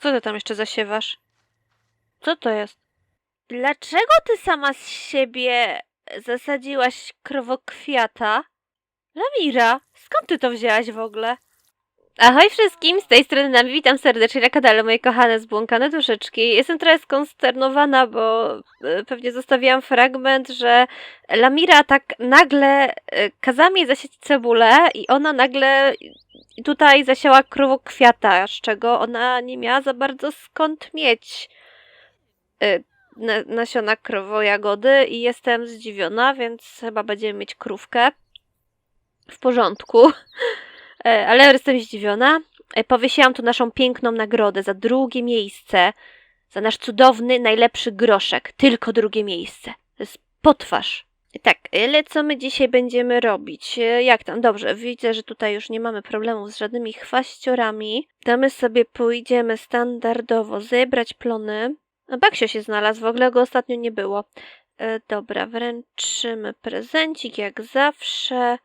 Co ty tam jeszcze zasiewasz? Co to jest? Dlaczego ty sama z siebie zasadziłaś krowokwiata? Lamira, skąd ty to wzięłaś w ogóle? Ahoj wszystkim, z tej strony Nami, witam serdecznie na kanale moje kochane zbłąkane duszyczki. Jestem trochę skonsternowana, bo e, pewnie zostawiłam fragment, że Lamira tak nagle e, kazała mi zasiać cebulę i ona nagle tutaj zasiała krowokwiata, z czego ona nie miała za bardzo skąd mieć e, na- nasiona krowojagody i jestem zdziwiona, więc chyba będziemy mieć krówkę. W porządku. E, Ale jestem zdziwiona. E, Powiesiłam tu naszą piękną nagrodę za drugie miejsce. Za nasz cudowny, najlepszy groszek. Tylko drugie miejsce. To jest potwarz. Tak, ale co my dzisiaj będziemy robić? E, Jak tam? Dobrze, widzę, że tutaj już nie mamy problemów z żadnymi chwaściorami. To my sobie pójdziemy standardowo zebrać plony. A Baksio się znalazł, w ogóle go ostatnio nie było. Dobra, wręczymy prezencik jak zawsze.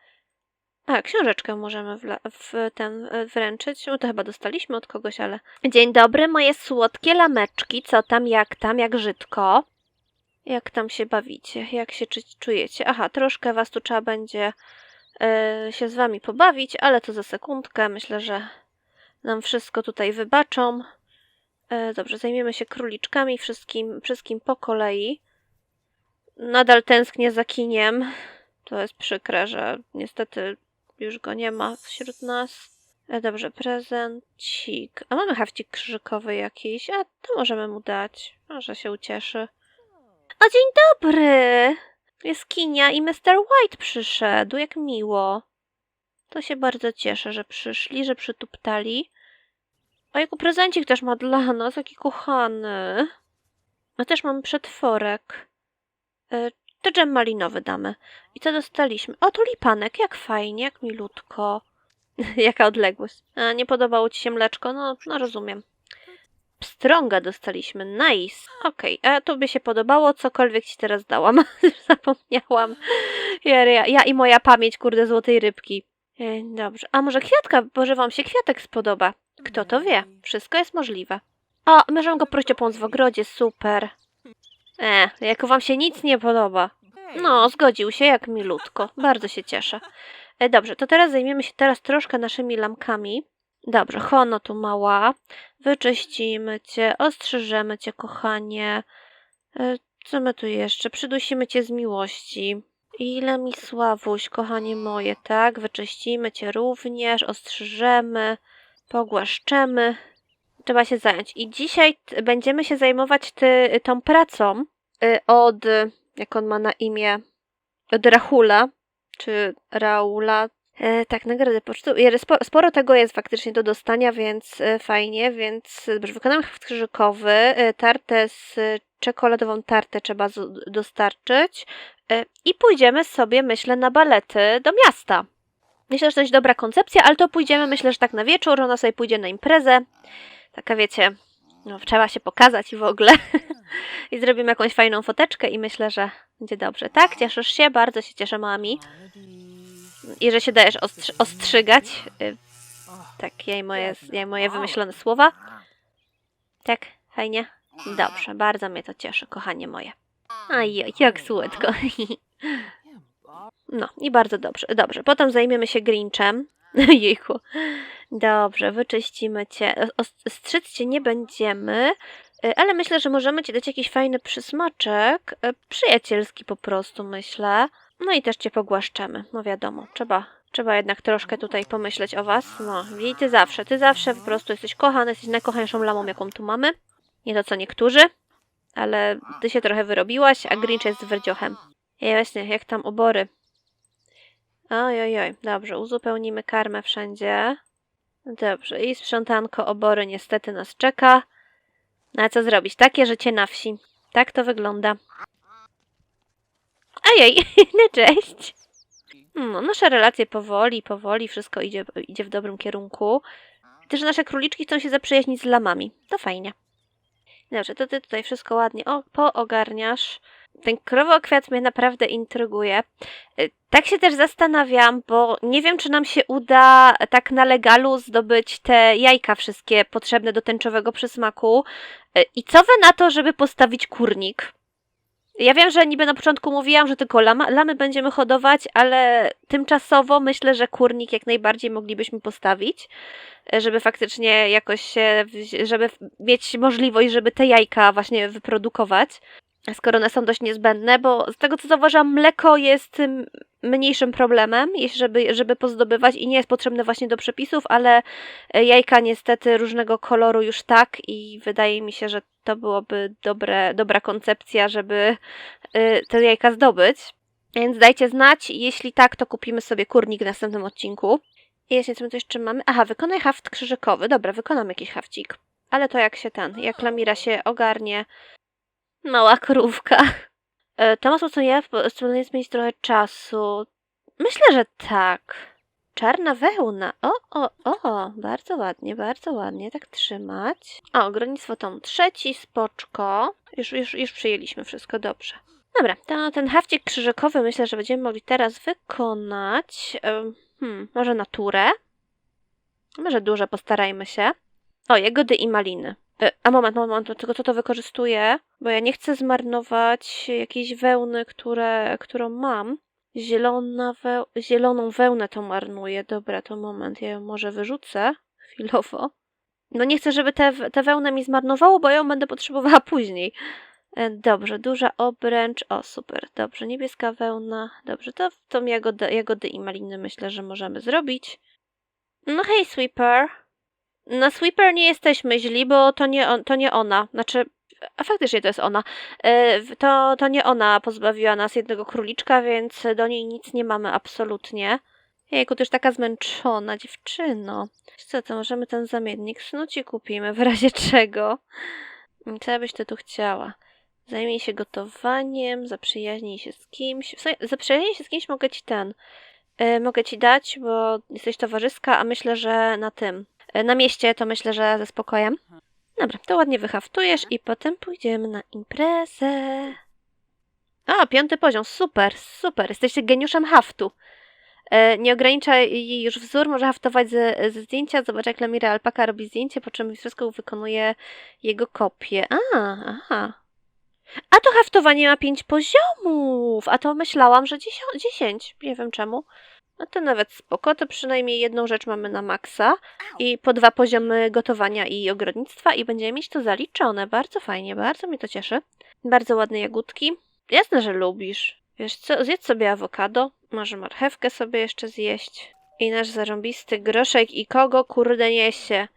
A, książeczkę możemy w ten e, wręczyć. No to chyba dostaliśmy od kogoś, ale. Dzień dobry, moje słodkie lameczki. Co tam, jak tam, jak żytko? Jak tam się bawicie? Jak się czujecie? Aha, troszkę was tu trzeba będzie e, się z wami pobawić, ale to za sekundkę. Myślę, że nam wszystko tutaj wybaczą. E, dobrze, zajmiemy się króliczkami, wszystkim, wszystkim po kolei. Nadal tęsknię za kiniem. To jest przykre, że niestety już go nie ma wśród nas. E, dobrze, prezencik. A mamy hawcik krzyżykowy jakiś, a to możemy mu dać. Może się ucieszy. O, dzień dobry! Jaskinia i Mr. White przyszedł, jak miło. To się bardzo cieszę, że przyszli, że przytuptali. O, jaku prezencik też ma dla nas, jaki kochany. A też mam przetworek. To dżem malinowy damy. I co dostaliśmy? O, tulipanek, jak fajnie, jak milutko. Jaka odległość. A, nie podobało ci się mleczko? No, no rozumiem. Pstrąga dostaliśmy, nice. Okej, a to by się podobało, cokolwiek ci teraz dałam. Zapomniałam. Ja, ja, ja i moja pamięć, kurde, złotej rybki. E, Dobrze. A może kwiatka? Może wam się kwiatek spodoba? Kto to wie? Wszystko jest możliwe. O, możemy go prosić o pomoc w ogrodzie, super. E, jak wam się nic nie podoba. No, zgodził się jak milutko. Bardzo się cieszę. E, dobrze, to teraz zajmiemy się teraz troszkę naszymi lamkami. Dobrze, Hono tu mała. Wyczyścimy cię, ostrzyżemy cię, kochanie. E, co my tu jeszcze? Przydusimy cię z miłości. Ile mi Sławuś, kochanie moje, tak? Wyczyścimy cię również, ostrzyżemy, pogłaszczemy. Trzeba się zająć. I dzisiaj będziemy się zajmować ty, tą pracą od, jak on ma na imię, od Rahula, czy Raula. E, tak, nagrodę pocztu. Sporo, sporo tego jest faktycznie do dostania, więc e, fajnie, więc dobrze, wykonamy e, tartę z czekoladową tartę trzeba dostarczyć i pójdziemy sobie, myślę, na balety do miasta. Myślę, że to jest dobra koncepcja, ale to pójdziemy, myślę, że tak na wieczór, ona sobie pójdzie na imprezę. Taka wiecie, no, trzeba się pokazać i w ogóle. I zrobimy jakąś fajną foteczkę i myślę, że będzie dobrze. Tak? Cieszysz się? Bardzo się cieszę, mami. I że się dajesz ostrzy- ostrzygać. Y, Tak, i, moje, ja i moje wymyślone słowa. Tak, fajnie? Dobrze, bardzo mnie to cieszy, kochanie moje. Aj, jak słodko. No i bardzo dobrze. Dobrze, potem zajmiemy się Grinchem. Jejku. Dobrze, wyczyścimy cię. Os- Strzyc cię nie będziemy, ale myślę, że możemy ci dać jakiś fajny przysmaczek. y, Przyjacielski po prostu, myślę. No i też cię pogłaszczemy. No wiadomo, trzeba, trzeba jednak troszkę tutaj pomyśleć o was. No, i ty zawsze, ty zawsze po prostu jesteś kochany, jesteś najkochańszą lamą, jaką tu mamy. Nie to co niektórzy, ale ty się trochę wyrobiłaś, a Grinch jest werdziochem. Ja właśnie, jak tam obory. Oj, oj, oj. Dobrze, uzupełnimy karmę wszędzie. Dobrze, i sprzątanko obory niestety nas czeka. No a co zrobić? Takie życie na wsi. Tak to wygląda. Ojej, no cześć. No, nasze relacje powoli, powoli, wszystko idzie, idzie w dobrym kierunku. Też nasze króliczki chcą się zaprzyjaźnić z lamami. To fajnie. Dobrze, to ty tutaj wszystko ładnie o, poogarniasz. Ten krowokwiat mnie naprawdę intryguje. Y, Tak się też zastanawiam, bo nie wiem, czy nam się uda tak na legalu zdobyć te jajka wszystkie potrzebne do tęczowego przysmaku. Y, I co wy na to, żeby postawić kurnik? Ja wiem, że niby na początku mówiłam, że tylko lama, lamy będziemy hodować, ale tymczasowo myślę, że kurnik jak najbardziej moglibyśmy postawić, y, żeby faktycznie jakoś się, żeby mieć możliwość, żeby te jajka właśnie wyprodukować skoro one są dość niezbędne, bo z tego co zauważam, mleko jest ym, mniejszym problemem, jeśli żeby, żeby pozdobywać i nie jest potrzebne właśnie do przepisów, ale e, jajka niestety różnego koloru już tak i wydaje mi się, że to byłoby dobre, dobra koncepcja, żeby y, te jajka zdobyć. Więc dajcie znać, jeśli tak, to kupimy sobie kurnik w następnym odcinku. I jeszcze co my tu jeszcze mamy? Aha, wykonaj haft krzyżykowy. Dobra, wykonam jakiś hafcik. Ale to jak się ten, jak Lamira się ogarnie, Mała krówka. E, Tomas Watson, spróbuję zmienić trochę czasu. Myślę, że tak. Czarna wełna. O, o, o. Bardzo ładnie, bardzo ładnie. Tak trzymać. O, gronnictwo tom trzeci, spoczko. Już, już, już przyjęliśmy wszystko, dobrze. Dobra, to ten hafcik krzyżykowy myślę, że będziemy mogli teraz wykonać. Em, Hmm, może naturę? Może duże, postarajmy się. O, jagody i maliny. E, A moment, moment, tylko co to wykorzystuję? Bo ja nie chcę zmarnować jakiejś wełny, które, którą mam. Zielona weł... Zieloną wełnę to marnuję. Dobra, to moment, ja ją może wyrzucę chwilowo. No nie chcę, żeby te, te wełnę mi zmarnowało, bo ją będę potrzebowała później. E, Dobrze, duża obręcz. O, super. Dobrze, niebieska wełna. Dobrze, to tą jagodę, jagody i maliny myślę, że możemy zrobić. No hej, Sweeper. Na Sweeper nie jesteśmy źli, bo to nie, on, to nie ona. Znaczy, a faktycznie to jest ona. E, To, to nie ona pozbawiła nas jednego króliczka, więc do niej nic nie mamy absolutnie. Jejku, też taka zmęczona dziewczyno. Co, to możemy ten zamiennik snuci kupimy, w razie czego. Co byś ty tu chciała? Zajmij się gotowaniem, zaprzyjaźnij się z kimś. Zaprzyjaźnij się z kimś mogę ci ten. e, mogę ci dać, bo jesteś towarzyska, a myślę, że na tym. Na mieście to myślę, że ze spokojem. Dobra, to ładnie wyhaftujesz i potem pójdziemy na imprezę. O, piąty poziom, super, super, jesteście geniuszem haftu. E, nie ogranicza jej już wzór, może haftować ze, ze zdjęcia, zobacz jak Lamira Alpaka robi zdjęcie, po czym wszystko wykonuje jego kopię. A, aha. A to haftowanie ma pięć poziomów, a to myślałam, że dziesię- dziesięć, nie wiem czemu. No to nawet spoko, to przynajmniej jedną rzecz mamy na maksa i po dwa poziomy gotowania i ogrodnictwa i będziemy mieć to zaliczone. Bardzo fajnie, bardzo mnie to cieszy. Bardzo ładne jagódki. Jasne, że lubisz. Wiesz co, zjedz sobie awokado, może marchewkę sobie jeszcze zjeść. I nasz zarąbisty groszek i kogo kurde niesie.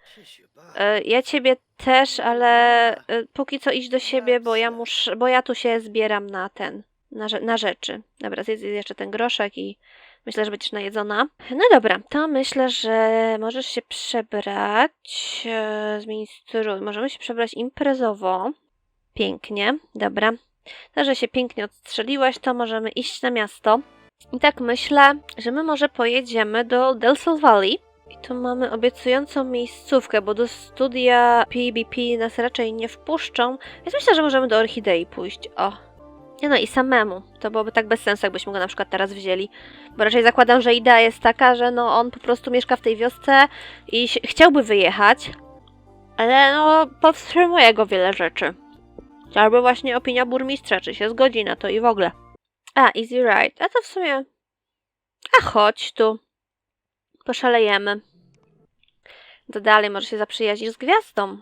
E, ja ciebie też, ale e, póki co idź do siebie, bo ja muszę, bo ja tu się zbieram na ten, na, rze- na rzeczy. Dobra, zjedz jeszcze ten groszek i myślę, że będziesz najedzona. No dobra, to myślę, że możesz się przebrać, e, zmienić strój. Możemy się przebrać imprezowo. Pięknie, dobra. To, że się pięknie odstrzeliłaś, to możemy iść na miasto. I tak myślę, że my może pojedziemy do Del Sol Valley. I tu mamy obiecującą miejscówkę, bo do studia PBP nas raczej nie wpuszczą, więc myślę, że możemy do Orchidei pójść. O. Nie no i samemu. To byłoby tak bez sensu, jakbyśmy go na przykład teraz wzięli. Bo raczej zakładam, że idea jest taka, że no on po prostu mieszka w tej wiosce i chciałby wyjechać, ale no powstrzymuje go wiele rzeczy. Albo właśnie opinia burmistrza, czy się zgodzi na to i w ogóle. A, Easy Ride. A to w sumie... A chodź tu. Poszalejemy. To dalej może się zaprzyjaźnisz z gwiazdą.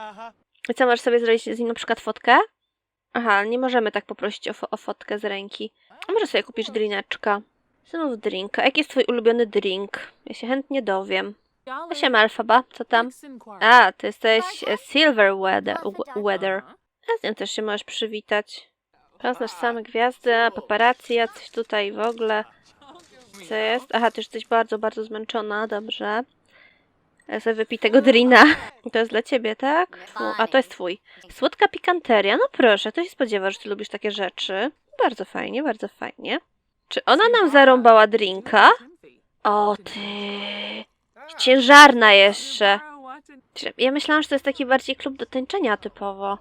Aha. Co, możesz sobie zrobić z nim na przykład fotkę? Aha, nie możemy tak poprosić o, fo- o fotkę z ręki. A może sobie kupisz drineczka? Znów drinka. Jaki jest twój ulubiony drink? Ja się chętnie dowiem. Się Alfaba, co tam? A, ty jesteś e, Silver Weather. weather. A z nią też się możesz przywitać. Poznasz same gwiazdy, a paparazzi jacyś tutaj w ogóle. Co jest? Aha, ty jesteś bardzo, bardzo zmęczona, dobrze. Sobie wypij tego drina. To jest dla ciebie, tak? A, to jest twój. Słodka pikanteria, no proszę, to się spodziewa, że ty lubisz takie rzeczy. Bardzo fajnie, bardzo fajnie. Czy ona nam zarąbała drinka? O ty. Ciężarna jeszcze. Ja myślałam, że to jest taki bardziej klub do tańczenia typowo.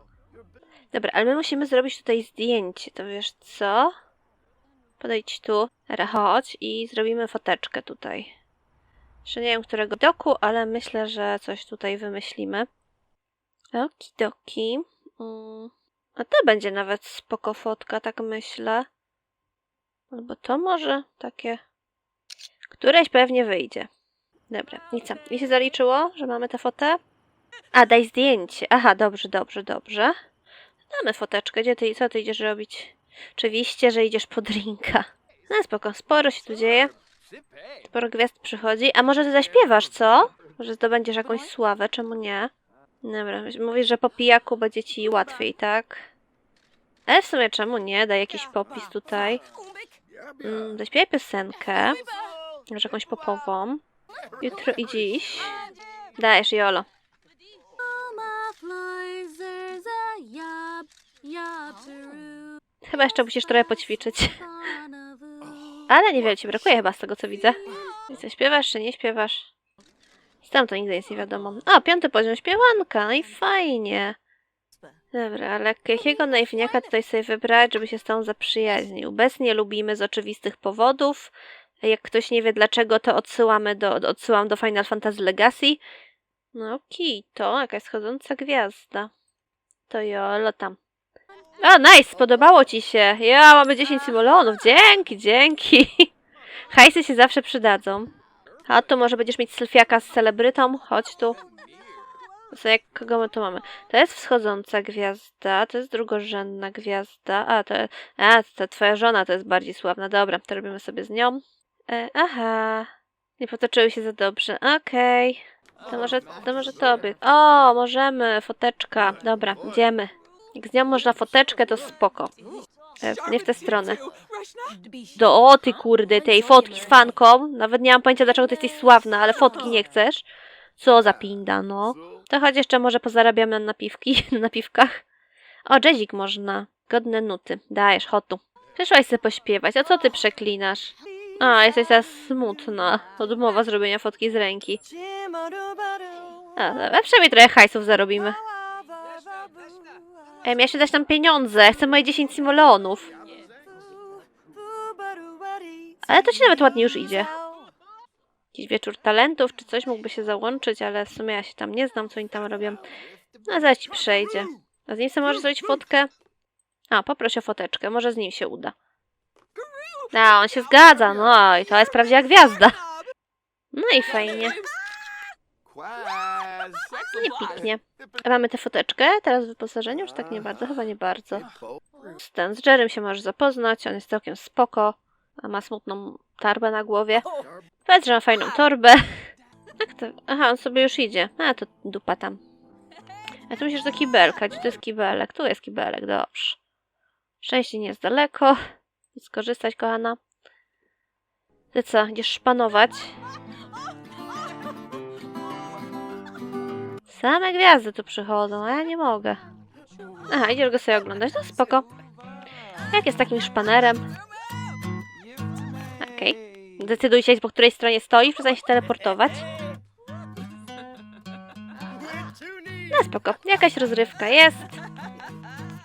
Dobra, ale my musimy zrobić tutaj zdjęcie, to wiesz co? Podejdź tu, chodź i zrobimy foteczkę tutaj. Jeszcze nie wiem którego doku, ale myślę, że coś tutaj wymyślimy. Okidoki. Mm. A to będzie nawet spoko fotka, tak myślę. Albo to może takie. Któreś pewnie wyjdzie. Dobra, nic. Mi się zaliczyło, że mamy tę fotę. A, daj zdjęcie. Aha, dobrze, dobrze, dobrze. Damy foteczkę. Gdzie ty, co ty idziesz robić? Oczywiście, że idziesz po drinka. No spoko, sporo się tu dzieje. Sporo gwiazd przychodzi. A może ty zaśpiewasz, co? Może zdobędziesz jakąś sławę, czemu nie? Dobra, mówisz, że po pijaku będzie ci łatwiej, tak? Ale w sumie czemu nie? Daj jakiś popis tutaj. Mm, zaśpiewaj piosenkę. Może jakąś popową. Jutro i dziś. Dajesz, Jolo. Chyba jeszcze musisz trochę poćwiczyć. Ale niewiele ci brakuje chyba z tego, co widzę. I co, śpiewasz czy nie śpiewasz? Tam to nigdy nic nie wiadomo. O, piąty poziom śpiewanka, no i fajnie. Dobra, ale jakiego naiwniaka tutaj sobie wybrać, żeby się z tą zaprzyjaźnił? Bez nie lubimy z oczywistych powodów. Jak ktoś nie wie dlaczego, to odsyłamy do, odsyłam do Final Fantasy Legacy. No to jakaś schodząca gwiazda. To jolo tam. O, nice, spodobało ci się. Ja, mamy 10 symolonów. Dzięki, dzięki. Hajsy się zawsze przydadzą. A tu może będziesz mieć selfiaka z celebrytą. Chodź tu. Co, jak, kogo my tu mamy? To jest wschodząca gwiazda, to jest drugorzędna gwiazda. A, to, a, to twoja żona to jest bardziej sławna. Dobra, to robimy sobie z nią. E, aha. Nie potoczyły się za dobrze. Okej. To może, to może tobie. O, możemy. Foteczka. Dobra, idziemy. Jak z nią można foteczkę, to spoko. Nie w tę stronę. Do, o ty kurde, tej fotki z fanką. Nawet nie mam pojęcia, dlaczego ty jesteś sławna, ale fotki nie chcesz. Co za pinda, no. To chodź jeszcze może pozarabiamy na napiwki, na napiwkach. O, jazzik można. Godne nuty. Dajesz, hotu. Przyszłaś sobie pośpiewać, a co ty przeklinasz? A, jesteś teraz smutna. Odmowa zrobienia fotki z ręki. A, przynajmniej trochę hajsów zarobimy. Ej, miałeś dać nam pieniądze. Chcę moje 10 simoleonów. Ale to ci nawet ładnie już idzie. Jakiś wieczór talentów czy coś mógłby się załączyć, ale w sumie ja się tam nie znam, co oni tam robią. No, zaraz ci przejdzie. A z nim sobie możesz zrobić fotkę? A, poproś o foteczkę, może z nim się uda. A, on się zgadza, no i to jest prawdziwa gwiazda. No i fajnie. Nie piknie. A mamy tę foteczkę teraz w wyposażeniu? Czy tak nie bardzo? Chyba nie bardzo. Z ten, z Jerem się możesz zapoznać, on jest całkiem spoko. A ma smutną torbę na głowie. Że ma fajną torbę. Jak to? Aha, on sobie już idzie. A, to dupa tam. A tu musisz do kibelka. Gdzie to jest kibelek? Tu jest kibelek, dobrze. Szczęście nie jest daleko. Skorzystać, kochana. Ty co, idziesz szpanować? Same gwiazdy tu przychodzą, a ja nie mogę. Aha, idziesz go sobie oglądać, no spoko. Jak jest takim szpanerem? Okej. Decyduj się, po której stronie stoi, przestań się teleportować. No spoko, jakaś rozrywka jest.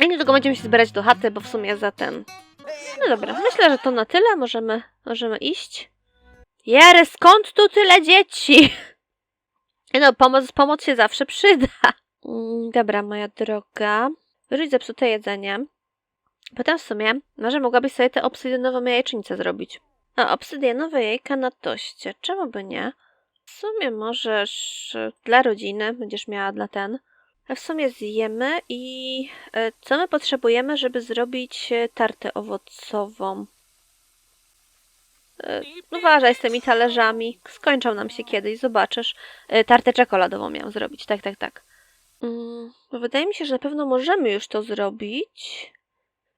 I niedługo będziemy się zbierać do chaty, bo w sumie za ten... No dobra, myślę, że to na tyle. Możemy, możemy iść. Jery, skąd tu tyle dzieci? No, pomoc, pomoc się zawsze przyda. Mm, Dobra, moja droga. Wyrzuć zepsute jedzenie. Potem w sumie, może mogłabyś sobie tę obsydianową jajecznicę zrobić. A, obsydianowe jajka na toście. Czemu by nie? W sumie możesz e, dla rodziny, będziesz miała dla ten. A w sumie zjemy i e, co my potrzebujemy, żeby zrobić e, tartę owocową? E, Uważaj z tymi talerzami. Skończą nam się kiedyś, zobaczysz. E, Tartę czekoladową miałam zrobić, tak, tak, tak. Mm, wydaje mi się, że na pewno możemy już to zrobić.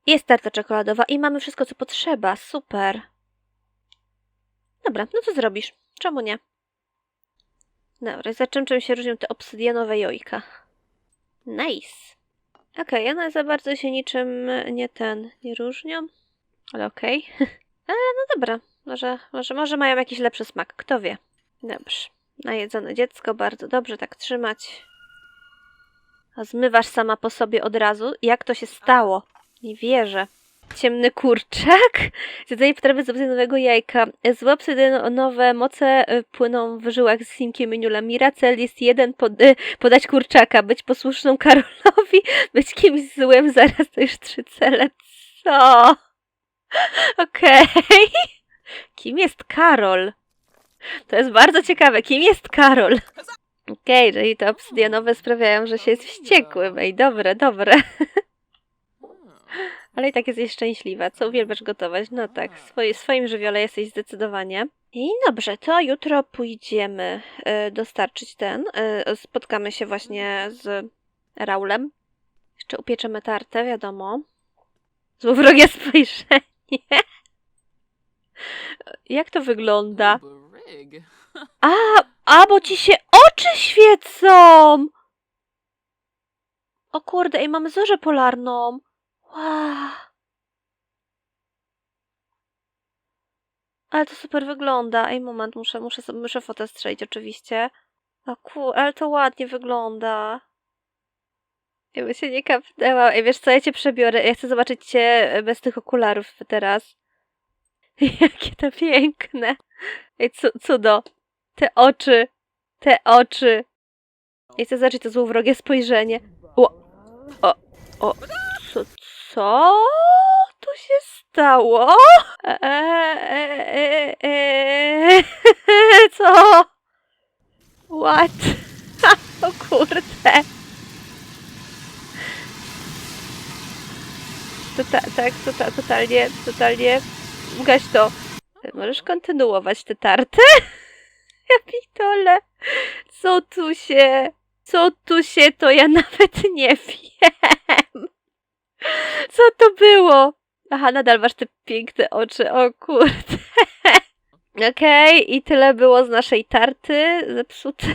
Jest tarta czekoladowa i mamy wszystko, co potrzeba. Super. Dobra, no co zrobisz? Czemu nie? Dobra, za czym czym się różnią te obsydianowe jojka? Nice. Okej, one za bardzo się niczym nie ten, nie różnią. Ale okej. Ale no dobra, może, może, może mają jakiś lepszy smak, kto wie. Dobrze. Najedzone dziecko, bardzo dobrze tak trzymać. A zmywasz sama po sobie od razu? Jak to się stało? Nie wierzę. Ciemny kurczak? Zjedzenie potrawy z opcją nowego jajka. No- nowe moce y, płyną w żyłach z Simkiem Miniula. Mira cel jest jeden, pod, y, podać kurczaka, być posłuszną Karolowi, być kimś złym, zaraz to już trzy cele. Co? Okej. Kim jest Karol? To jest bardzo ciekawe. Kim jest Karol? Okej, czyli te obsydianowe sprawiają, że się jest wściekłym. Ej, dobre, dobre. Ale i tak jesteś szczęśliwa. Co uwielbiasz gotować? No tak, swoje, swoim żywiole jesteś zdecydowanie. I dobrze, to jutro pójdziemy y, dostarczyć ten. Y, spotkamy się właśnie z Raulem. Jeszcze upieczemy tartę, wiadomo. Złowrogie spojrzenie. Jak to wygląda? A, a, bo ci się oczy świecą! O kurde, ej, mamy zorzę polarną. Wow. Ale to super wygląda. Ej, moment, muszę, muszę, muszę fotę strzelić oczywiście. O kur, ale to ładnie wygląda. Ja bym się nie kapnęła. Ej, wiesz co, ja cię przebiorę. Ja chcę zobaczyć cię bez tych okularów teraz. Jakie to piękne. Ej, cu- cudo. Te oczy. Te oczy. Ja chcę zobaczyć to złowrogie spojrzenie. O, o, o, co, co tu się stało? E, e, e, e, co? What? O kurde. Tota, tak, tota, totalnie, totalnie. Gaś to. Możesz kontynuować tę tartę? Ja pitole. Co tu się... Co tu się, to ja nawet nie wiem. Co to było? Aha, nadal masz te piękne oczy, o kurde. Okej, i tyle było z naszej tarty zepsutej.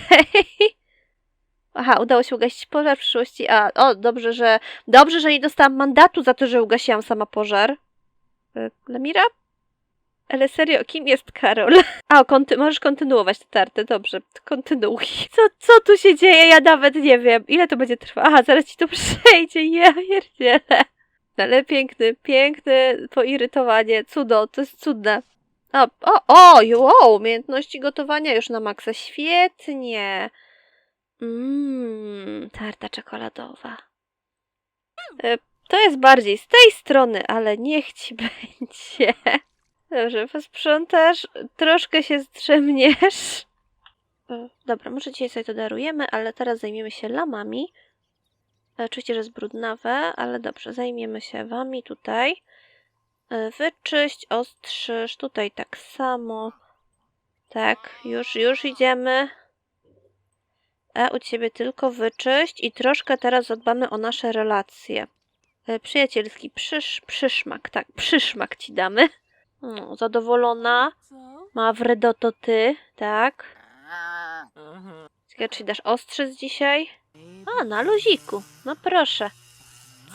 Aha, udało się ugasić pożar w przyszłości. A, o, dobrze, że. Dobrze, że nie dostałam mandatu za to, że ugasiłam sama pożar. Y, Lemira? Ale serio, kim jest Karol? A, konty możesz kontynuować tę tartę, dobrze, kontynuuj. Co, co tu się dzieje? Ja nawet nie wiem. Ile to będzie trwało? Aha, zaraz ci to przejdzie, ja pierdzielę. Ale piękny, piękny poirytowanie, cudo, to jest cudne. O, o, o, wow, umiejętności gotowania już na maksa, świetnie. Mmm, tarta czekoladowa. E, To jest bardziej z tej strony, ale niech ci będzie. Dobrze, posprzątasz, troszkę się zdrzemniesz. E, Dobra, może dzisiaj sobie to darujemy, ale teraz zajmiemy się lamami. E, Oczywiście, że jest brudnawe, ale dobrze, zajmiemy się wami tutaj. E, Wyczyść, ostrzyż, tutaj tak samo. Tak, już, już idziemy. A u ciebie tylko wyczyść i troszkę teraz zadbamy o nasze relacje. Przyjacielski przysz, przyszmak, tak, przyszmak ci damy. No, zadowolona. Co? Mawredo to ty, tak. Uh-huh. Ciekawe, czy dasz ostrzyc dzisiaj? A, na luziku. No proszę.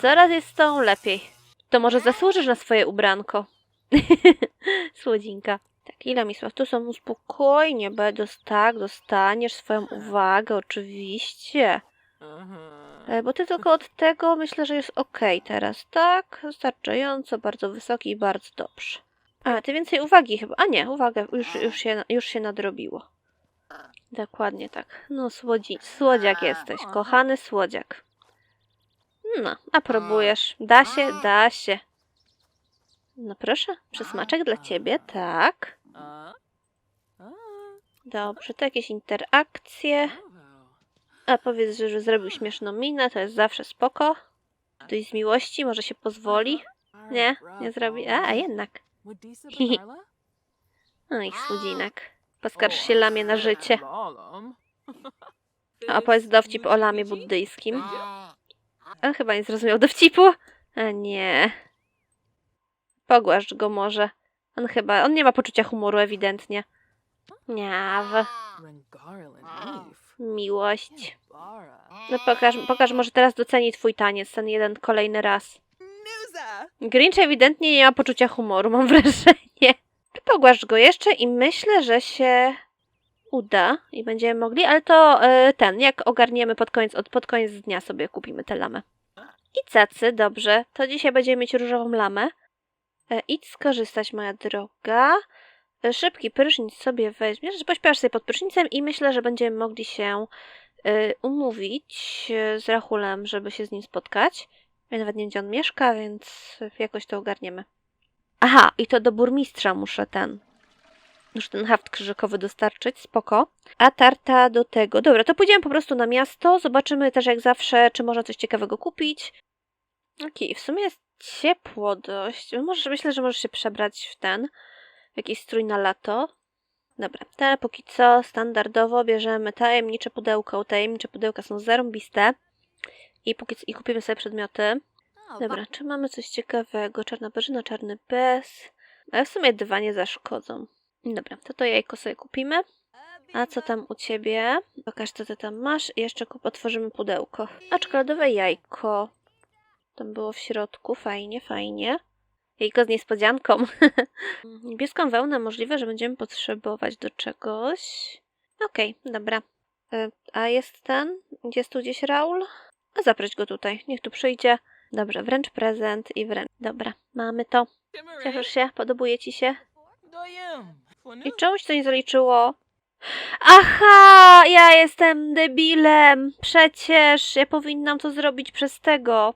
Coraz jest z tą lepiej. To może zasłużysz na swoje ubranko. Słodzinka. Tak, ile Misław? Tu są spokojnie, bo dos- tak, dostaniesz swoją uwagę, oczywiście. E, Bo ty tylko od tego myślę, że jest ok teraz, tak? Wystarczająco, bardzo wysoki i bardzo dobrze. A, ty więcej uwagi chyba. A nie, uwagę już, już, się, już się nadrobiło. Dokładnie tak. No, słodzi, słodziak jesteś, kochany słodziak. No, a próbujesz. Da się, da się. No proszę, przysmaczek dla ciebie, tak. Dobrze, to jakieś interakcje. A powiedz, że, że zrobił śmieszną minę, to jest zawsze spoko. Ktoś z miłości może się pozwoli. Nie, nie zrobi. A, a jednak. No i słodzinek. Poskarż się lamie na życie. A opowiedz dowcip o lamie buddyjskim. On chyba nie zrozumiał dowcipu. A nie. Pogłaszcz go może. On chyba, on nie ma poczucia humoru ewidentnie. Niaw. Miłość. No pokaż, pokaż, może teraz doceni twój taniec, ten jeden kolejny raz. Grinch ewidentnie nie ma poczucia humoru, mam wrażenie. Pogłaszcz go jeszcze i myślę, że się uda i będziemy mogli, ale to e, ten, jak ogarniemy pod koniec, od, pod koniec dnia sobie kupimy tę lamę. I cacy, dobrze, to dzisiaj będziemy mieć różową lamę. E, idź skorzystać, moja droga. E, szybki prysznic sobie weźmiesz, pośpiasz sobie pod prysznicem i myślę, że będziemy mogli się umówić z Rachulem, żeby się z nim spotkać. Ja nawet nie wiem, gdzie on mieszka, więc jakoś to ogarniemy. Aha, i to do burmistrza muszę ten. Już ten haft krzyżykowy dostarczyć, spoko. A tarta do tego. Dobra, to pójdziemy po prostu na miasto. Zobaczymy też jak zawsze, czy można coś ciekawego kupić. Okej, w sumie jest ciepło dość. Może, myślę, że możesz się przebrać w ten. W jakiś strój na lato. Dobra, te póki co standardowo bierzemy tajemnicze pudełko. Tajemnicze pudełka są zarąbiste. I, póki I kupimy sobie przedmioty. Dobra, czy mamy coś ciekawego? Czarna perzyna, czarny bez. Ale w sumie dwa nie zaszkodzą. Dobra, to to jajko sobie kupimy. A co tam u ciebie? Pokaż, co ty tam masz. I jeszcze otworzymy pudełko. A czekoladowe jajko. Tam było w środku. Fajnie, fajnie. Jajko z niespodzianką. Niebieską wełnę możliwe, że będziemy potrzebować do czegoś. Okej, dobra. Y, A jest ten? Jest tu gdzieś Raul? A go tutaj. Niech tu przyjdzie. Dobrze, wręcz prezent i wręcz. Dobra, mamy to. Cieszysz się? Podobuje ci się? I czemuś to nie zaliczyło? Aha! Ja jestem debilem! Przecież ja powinnam to zrobić przez tego.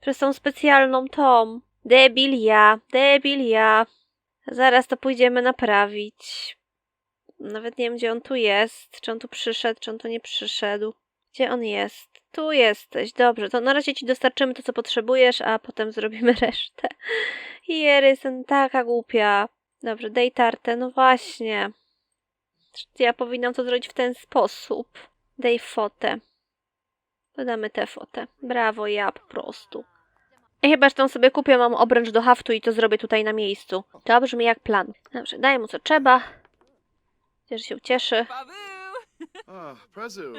Przez tą specjalną tom. Debil ja, debil ja. Zaraz to pójdziemy naprawić. Nawet nie wiem, gdzie on tu jest. Czy on tu przyszedł, czy on tu nie przyszedł. Gdzie on jest? Tu jesteś. Dobrze, to na razie ci dostarczymy to, co potrzebujesz, a potem zrobimy resztę. Jery, jestem taka głupia. Dobrze, daj tartę. No właśnie. Ja powinnam to zrobić w ten sposób. Daj fotę. Dodamy tę fotę. Brawo, ja po prostu. I chyba, że tą sobie kupię, mam obręcz do haftu i to zrobię tutaj na miejscu. To brzmi jak plan. Dobrze, daj mu co trzeba. Że się ucieszy. Ah, Prezu.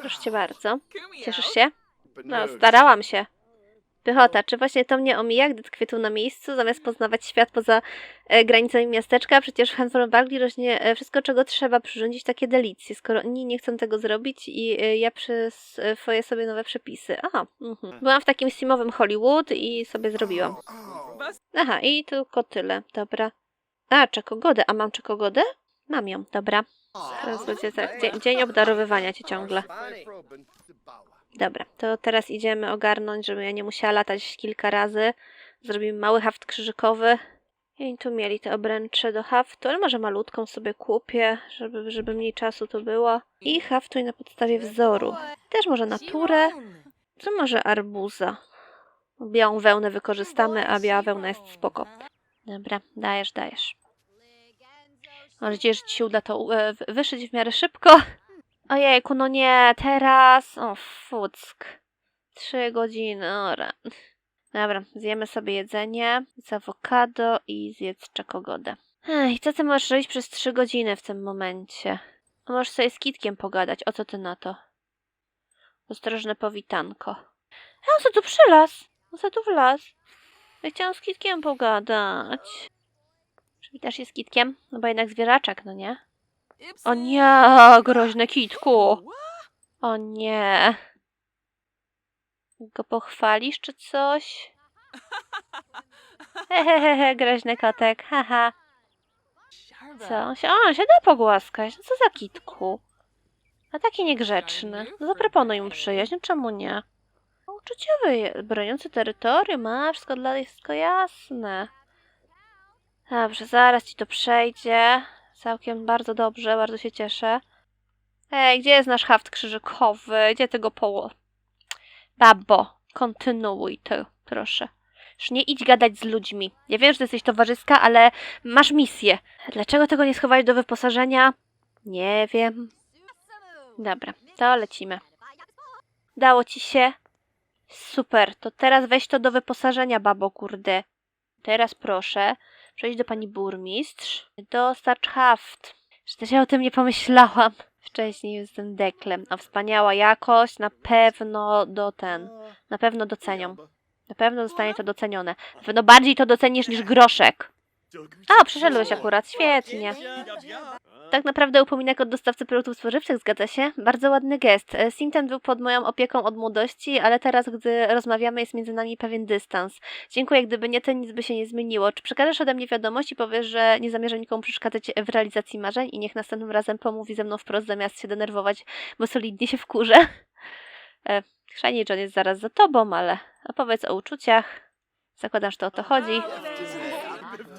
Proszę cię bardzo. Cieszysz się? No, starałam się. Pychota, czy właśnie to mnie omija, gdy tkwię tu na miejscu, zamiast poznawać świat poza e, granicami miasteczka? Przecież w Hanford rośnie e, wszystko, czego trzeba przyrządzić takie delicje, skoro inni nie chcą tego zrobić i e, ja przyswoję sobie nowe przepisy. Aha, mhm. byłam w takim simowym Hollywood i sobie zrobiłam. Aha, i tylko tyle, dobra. A, czekogodę, a mam czekogodę? Mam ją, dobra. Teraz będzie tak, dzień, dzień obdarowywania cię ciągle. Dobra, to teraz idziemy ogarnąć, żebym ja nie musiała latać kilka razy. Zrobimy mały haft krzyżykowy. I oni tu mieli te obręcze do haftu, ale może malutką sobie kupię, żeby, żeby mniej czasu to było. I haftuj na podstawie wzoru. Też może naturę, co może arbuza. Białą wełnę wykorzystamy, a biała wełna jest spoko. Dobra, dajesz, dajesz. Mam nadzieję, że ci się uda to e, wy- wyszyć w miarę szybko. Ojejku, no nie, teraz. O, fuck. Trzy godziny, o ran. Dobra, zjemy sobie jedzenie z awokado i zjedz czekogodę. Ej, co ty możesz robić przez trzy godziny w tym momencie? A Możesz sobie z Kitkiem pogadać, o co ty na to? Ostrożne powitanko. A on co tu przylazł? On co tu wlazł? Ja chciałam z Kitkiem pogadać. Przywitasz się z Kitkiem? No bo jednak zwierzaczek, no nie? O nie, groźne kitku. O nie. Go pochwalisz czy coś? Hehehe, groźny kotek, haha. Co? On się, o, on się da pogłaskać. No co za kitku? A taki niegrzeczny. No zaproponuj mu przyjaźń, no czemu nie? Uczuciowy, broniący terytorium, a wszystko dla wszystko jasne. Dobrze, zaraz ci to przejdzie. Całkiem bardzo dobrze, bardzo się cieszę. Ej, gdzie jest nasz haft krzyżykowy? Gdzie tego poło... Babo, kontynuuj to, proszę. Już nie idź gadać z ludźmi. Ja wiem, że jesteś towarzyska, ale masz misję. Dlaczego tego nie schowałeś do wyposażenia? Nie wiem. Dobra, to lecimy. Dało ci się? Super, to teraz weź to do wyposażenia, babo, kurde. Teraz proszę, przejdź do pani burmistrz. Dostarcz haft. Że też ja o tym nie pomyślałam wcześniej z tym deklem. O, wspaniała jakość, na pewno do ten, na pewno docenią. Na pewno zostanie to docenione. Na pewno bardziej to docenisz niż groszek. O, przyszedłeś akurat, świetnie. Tak naprawdę upominek od dostawcy produktów spożywczych, zgadza się? Bardzo ładny gest. E, Sim ten był pod moją opieką od młodości, ale teraz, gdy rozmawiamy, jest między nami pewien dystans. Dziękuję, gdyby nie ty, nic by się nie zmieniło. Czy przekażesz ode mnie wiadomość i powiesz, że nie zamierzam nikomu przeszkadzać w realizacji marzeń i niech następnym razem pomówi ze mną wprost, zamiast się denerwować, bo solidnie się wkurzę? E, Shiny John jest zaraz za tobą, ale opowiedz o uczuciach. Zakładam, że to o to chodzi.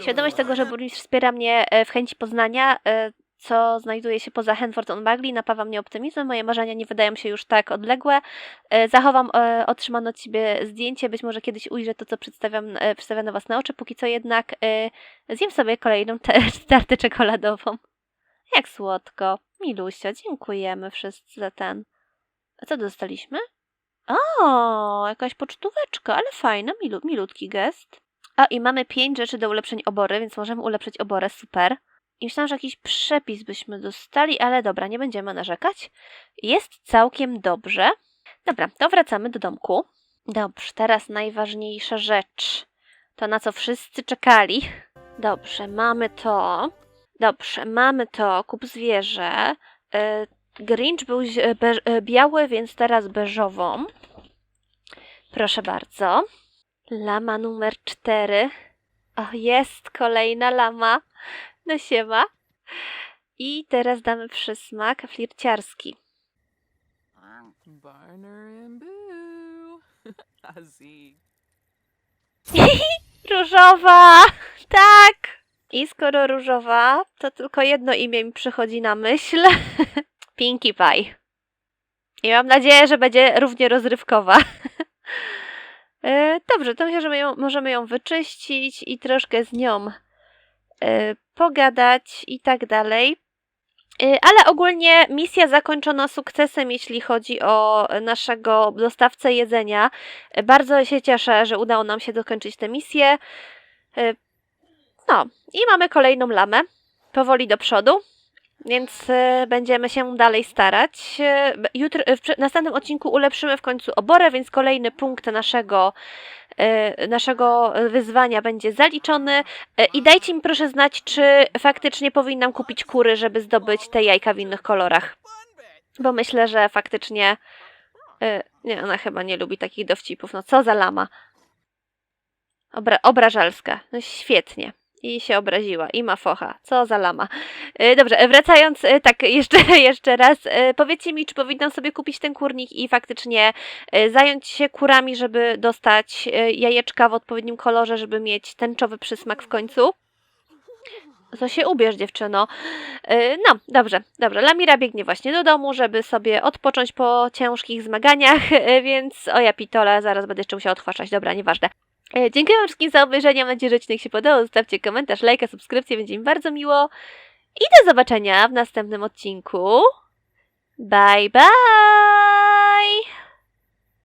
Świadomość tego, że burmistrz wspiera mnie e, w chęci poznania, e, co znajduje się poza Henford on Bagley, napawa mnie optymizmem. Moje marzenia nie wydają się już tak odległe. E, Zachowam otrzymane od ciebie zdjęcie. Być może kiedyś ujrzę to, co przedstawiam, przedstawiam na własne oczy. Póki co jednak zjem sobie kolejną tartę czekoladową. Jak słodko. Milusia, dziękujemy wszyscy za ten. A co dostaliśmy? O, jakaś pocztóweczka, ale fajna, milu, milutki gest. A i mamy pięć rzeczy do ulepszeń obory, więc możemy ulepszyć oborę, super. I myślałam, że jakiś przepis byśmy dostali, ale dobra, nie będziemy narzekać. Jest całkiem dobrze. Dobra, to wracamy do domku. Dobrze, teraz najważniejsza rzecz. To, na co wszyscy czekali. Dobrze, mamy to. Dobrze, mamy to. Kup zwierzę. E, Grinch był e, biały, więc teraz beżową. Proszę bardzo. Lama numer cztery. O, jest kolejna lama. No siema. I teraz damy przysmak flirciarski. Barner and Boo. I see. Różowa! Tak! I skoro różowa, to tylko jedno imię mi przychodzi na myśl. Pinkie Pie. I mam nadzieję, że będzie równie rozrywkowa. E, Dobrze, to myślę, że ją, możemy ją wyczyścić i troszkę z nią e, pogadać i tak dalej. E, Ale ogólnie misja zakończona sukcesem, jeśli chodzi o naszego dostawcę jedzenia. Bardzo się cieszę, że udało nam się dokończyć tę misję. No, i mamy kolejną lamę. Powoli do przodu. Więc e, będziemy się dalej starać. B- Jutro, e, w następnym odcinku ulepszymy w końcu oborę, więc kolejny punkt naszego, naszego wyzwania będzie zaliczony. I dajcie mi proszę znać, czy faktycznie powinnam kupić kury, żeby zdobyć te jajka w innych kolorach. Bo myślę, że faktycznie. Nie, ona chyba nie lubi takich dowcipów. No co za lama. Obra obrażalska. No świetnie. I się obraziła. I ma focha. Co za lama. E, Dobrze, e, wracając, e, tak, jeszcze, jeszcze raz. Powiedzcie mi, czy powinnam sobie kupić ten kurnik i faktycznie zająć się kurami, żeby dostać jajeczka w odpowiednim kolorze, żeby mieć tęczowy przysmak w końcu? To się ubierz, dziewczyno. No, dobrze, dobrze. Lamira biegnie właśnie do domu, żeby sobie odpocząć po ciężkich zmaganiach, więc o ja pitole, zaraz będę jeszcze musiała odchwaszać. Dobra, nieważne. E, Dziękuję wszystkim za obejrzenie. Mam nadzieję, że odcinek się podobał. Zostawcie komentarz, lajka, subskrypcję. Będzie mi bardzo miło. I do zobaczenia w następnym odcinku. Bye, bye!